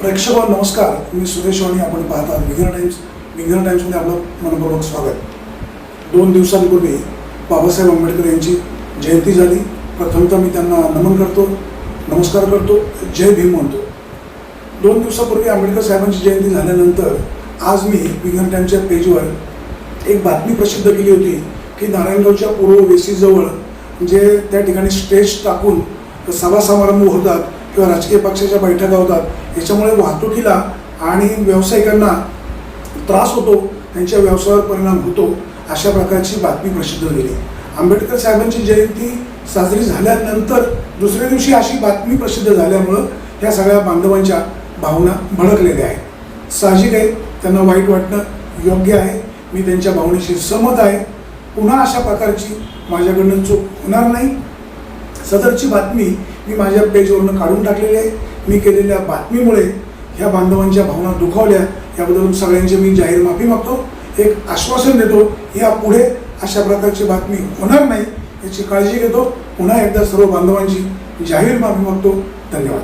प्रेक्षक नमस्कार. मी सुरेश वाणी आपण पाहता विघ्न टाईम्स विघ्न टाईम्समध्ये आपलं मनपूर्वक स्वागत. दोन दिवसांपूर्वी बाबासाहेब आंबेडकर यांची जयंती झाली. प्रथमतः मी त्यांना नमन करतो नमस्कार करतो जय भीम म्हणतो. दोन दिवसापूर्वी आंबेडकर साहेबांची जयंती झाल्यानंतर आज मी विघ्न टाईमच्या पेजवर एक बातमी प्रसिद्ध केली होती की नारायणगावच्या पूर्व वेसीजवळ जे त्या ठिकाणी स्टेज टाकून सभा समारंभ होतात किंवा राजकीय पक्षाच्या बैठका होतात याच्यामुळे वाहतुकीला आणि व्यावसायिकांना त्रास होतो त्यांच्या व्यवसायावर परिणाम होतो अशा प्रकारची बातमी प्रसिद्ध झाली आंबेडकर साहेबांची जयंती साजरी झाल्यानंतर दुसऱ्या दिवशी अशी बातमी प्रसिद्ध झाल्यामुळं या सगळ्या बांधवांच्या भावना भडकलेल्या आहेत. साहजिक आहे त्यांना वाईट वाटणं योग्य आहे मी त्यांच्या भावनेशी सहमत आहे. पुन्हा अशा प्रकारची माझ्याकडनं चूक होणार नाही. सदरची बातमी मी माझ्या पेजवरून काढून टाकलेली आहे. मी केलेल्या बातमीमुळे ह्या बांधवांच्या भावना दुखावल्या. याबद्दल सगळ्यांची मी जाहीर माफी मागतो. एक आश्वासन देतो यापुढे अशा प्रकारची बातमी होणार नाही याची काळजी घेतो. पुन्हा एकदा सर्व बांधवांची जाहीर माफी मागतो. धन्यवाद.